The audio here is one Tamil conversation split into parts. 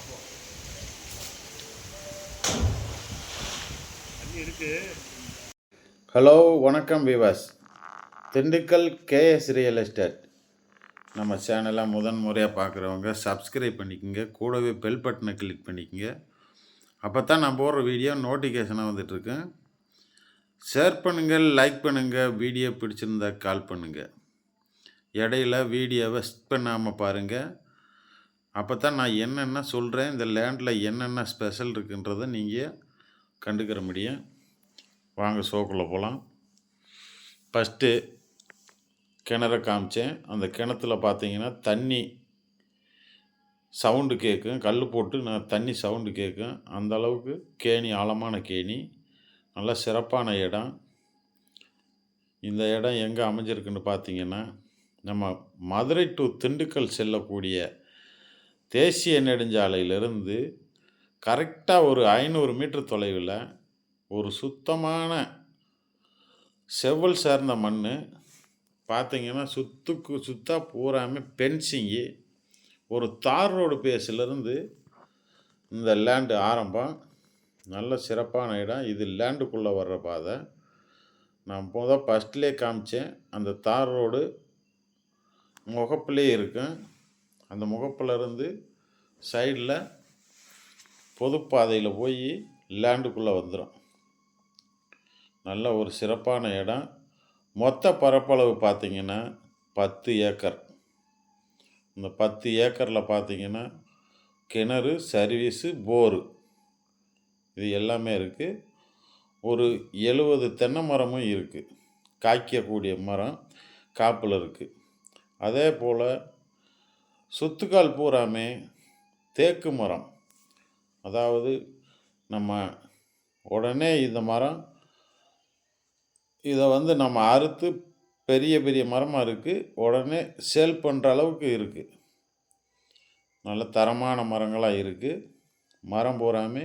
பார்ப்போம் ஹலோ வணக்கம் விவாஸ் திண்டுக்கல் கேஎஸ் ரியல் எஸ்டேட் நம்ம சேனலை முதன் முறையாக பார்க்குறவங்க சப்ஸ்கிரைப் பண்ணிக்கோங்க. கூடவே பெல் பட்டனை கிளிக் பண்ணிக்கோங்க. அப்போ தான் நான் போடுற வீடியோ நோட்டிஃபிகேஷனாக வந்துட்டுருக்கேன் ஷேர் பண்ணுங்கள் லைக் பண்ணுங்கள் வீடியோ பிடிச்சிருந்தா கால் பண்ணுங்கள் இடையில வீடியோவை ஸ்கிப் பண்ணாமல் பாருங்கள் அப்போ தான் நான் என்னென்ன சொல்கிறேன் இந்த லேண்டில் என்னென்ன ஸ்பெஷல் இருக்குன்றதை நீங்கள் கண்டுக்கிற முடியும். வாங்க ஷோக்குள்ளே போகலாம் ஃபஸ்ட்டு கிணற காமிச்சேன். அந்த கிணத்துல பார்த்தீங்கன்னா தண்ணி சவுண்டு கேட்கும் கல் போட்டு நான் தண்ணி சவுண்டு கேட்கும் அந்த அளவுக்கு கேணி ஆழமான கேணி. நல்ல சிறப்பான இடம். இந்த இடம் எங்கே அமைஞ்சிருக்குன்னு பார்த்தீங்கன்னா நம்ம மதுரை டு திண்டுக்கல் செல்லக்கூடிய தேசிய நெடுஞ்சாலையிலிருந்து கரெக்டாக ஒரு ஐநூறு மீட்டர் தொலைவில் ஒரு சுத்தமான செவ்வல் சேர்ந்த மண் பார்த்திங்கன்னா சுத்துக்கு சுத்தா பூராமே பென்சிங்கு ஒரு தார் ரோடு பேஸ்லேருந்து இந்த லேண்டு ஆரம்பம். நல்ல சிறப்பான இடம். இது லேண்டுக்குள்ளே வர்ற பாதை. நான் முத ஃபஸ்ட்லேயே காமிச்சேன். அந்த தார் ரோடு முகப்புலேயே இருக்கும் அந்த முகப்புலேருந்து சைடில் பொதுப்பாதையில் போய் லேண்டுக்குள்ளே வந்துடும். நல்ல ஒரு சிறப்பான இடம். மொத்த பரப்பளவு பார்த்தீங்கன்னா பத்து ஏக்கர். இந்த பத்து ஏக்கரில் பார்த்திங்கன்னா கிணறு சர்வீஸு போரு. இது எல்லாமே இருக்குது ஒரு எழுபது தென்னை மரமும் இருக்குது காய்க்கக்கூடிய மரம் காப்பில் இருக்குது அதே போல் சுத்துக்கால் பூராமே தேக்கு மரம். அதாவது நம்ம உடனே இந்த மரம் இதை வந்து நம்ம அறுத்து பெரிய பெரிய மரமாக இருக்குது உடனே சேல் பண்ணுற அளவுக்கு இருக்குது நல்ல தரமான மரங்களாக இருக்குது மரம் பூராமே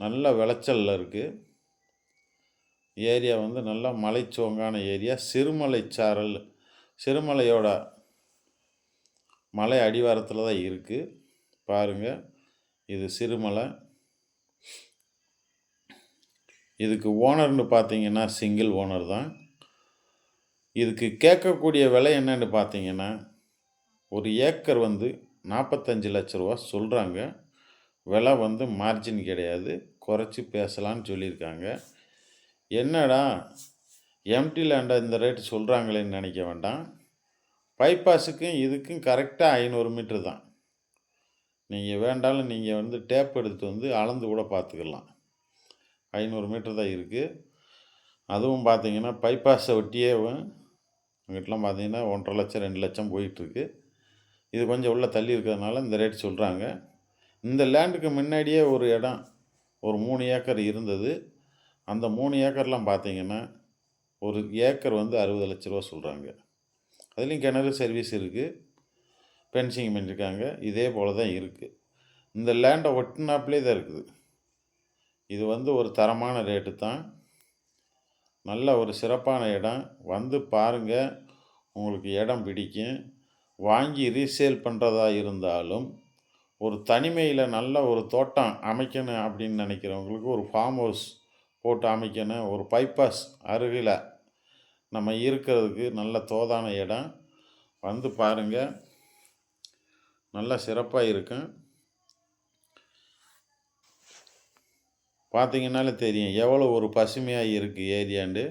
நல்ல விளைச்சலில் இருக்குது ஏரியா வந்து நல்லா மலைச்சோங்கான ஏரியா சிறுமலை சாரல் சிறுமலையோட மலை அடிவாரத்தில் தான் இருக்குது பாருங்கள் இது சிறுமலை. இதுக்கு ஓனர்னு பார்த்தீங்கன்னா சிங்கிள் ஓனர் தான். இதுக்கு கேட்கக்கூடிய விலை என்னன்னு பார்த்தீங்கன்னா ஒரு ஏக்கர் வந்து நாற்பத்தஞ்சு லட்ச ரூபா சொல்கிறாங்க விலை வந்து மார்ஜின் கிடையாது. குறைச்சி பேசலான்னு சொல்லியிருக்காங்க. என்னடா எம்டி லேண்டை இந்த ரேட்டு சொல்கிறாங்களேன்னு நினைக்க வேண்டாம். பைபாஸுக்கும் இதுக்கும் கரெக்டாக ஐநூறு மீட்ரு தான். நீங்கள் வேண்டாலும் நீங்கள் வந்து டேப் எடுத்துகிட்டு வந்து அளந்து கூட பார்த்துக்கலாம். ஐநூறு மீட்டர் தான் இருக்குது அதுவும் பார்த்தீங்கன்னா பைபாஸை ஒட்டியே எங்கிட்டலாம் பார்த்தீங்கன்னா ஒன்றரை லட்சம் ரெண்டு லட்சம் போயிட்டுருக்கு. இது கொஞ்சம் உள்ளே தள்ளி இருக்கிறதுனால இந்த ரேட் சொல்கிறாங்க இந்த லேண்டுக்கு முன்னாடியே ஒரு இடம் ஒரு மூணு ஏக்கர் இருந்தது. அந்த மூணு ஏக்கர்லாம் பார்த்தீங்கன்னா ஒரு ஏக்கர் வந்து அறுபது லட்ச ரூபா சொல்கிறாங்க அதுலேயும் கிணறு சர்வீஸ் இருக்குது ஃபென்சிங் பண்ணியிருக்காங்க. இதே போல் தான் இருக்குது இந்த லேண்டை ஒட்டினாப்லே தான் இருக்குது. இது வந்து ஒரு தரமான ரேட்டு தான். நல்ல ஒரு சிறப்பான இடம். வந்து பாருங்கள் உங்களுக்கு இடம் பிடிக்கும். வாங்கி ரீசேல் பண்ணுறதா இருந்தாலும் ஒரு தனிமையில் நல்ல ஒரு தோட்டம் அமைக்கணும் அப்படின்னு நினைக்கிறவங்களுக்கு ஒரு ஃபார்ம் ஹவுஸ் போட்டு அமைக்கணும். ஒரு பைபாஸ் அருகில் நம்ம இருக்கிறதுக்கு நல்ல தோதான இடம். வந்து பாருங்கள் நல்ல சிறப்பாக இருக்கும் பார்த்தீங்கன்னாலே தெரியும். எவ்வளோ ஒரு பசுமையாக இருக்குது ஏரியாண்டு.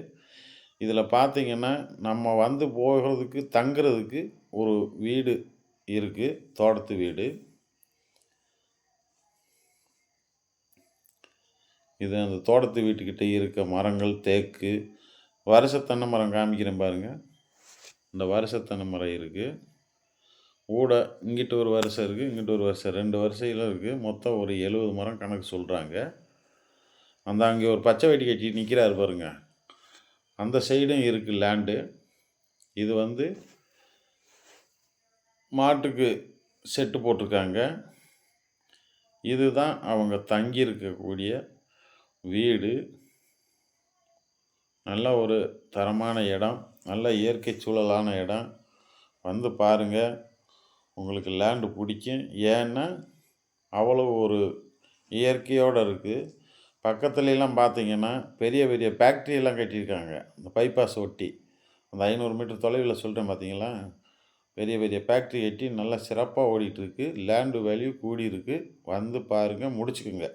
இதில் பார்த்தீங்கன்னா நம்ம வந்து போகிறதுக்கு தங்குறதுக்கு ஒரு வீடு இருக்குது தோட்டத்து வீடு. இது அந்த தோட்டத்து வீட்டுக்கிட்ட இருக்க மரங்கள் தேக்கு வருஷ தென்னை மரம் காமிக்கிறேன் பாருங்கள் இந்த வருஷ தென்னை மரம் இருக்குது ஊட இங்கிட்டு ஒரு வருஷம் இருக்குது இங்கிட்டு ஒரு வருஷம் ரெண்டு வருஷையில் இருக்குது மொத்தம் ஒரு எழுபது மரம் கணக்கு சொல்கிறாங்க அந்த அங்கே ஒரு பச்சை வெட்டி கட்டி நிற்கிறாரு பாருங்க. அந்த சைடும் இருக்குது லேண்டு இது வந்து மாட்டுக்கு செட்டு போட்டிருக்காங்க. இதுதான் அவங்க தங்கி இருக்கக்கூடிய வீடு. நல்ல ஒரு தரமான இடம் நல்ல இயற்கை சூழலான இடம். வந்து பாருங்கள் உங்களுக்கு லேண்டு பிடிக்கும். ஏன்னா அவ்வளோ ஒரு இயற்கையோடு இருக்குது பக்கத்துலலாம் பார்த்தீங்கன்னா பெரிய பெரிய ஃபேக்ட்ரி எல்லாம் கட்டியிருக்காங்க. இந்த பைபாஸ் ஒட்டி. அந்த ஐநூறு மீட்டர் தொலைவில் சொல்கிறேன் பார்த்தீங்களா பெரிய பெரிய ஃபேக்ட்ரி கட்டி நல்லா சிறப்பாக ஓடிட்டுருக்கு லேண்டு வேல்யூ கூடியிருக்கு. வந்து பாருங்கள் முடிச்சுக்குங்க.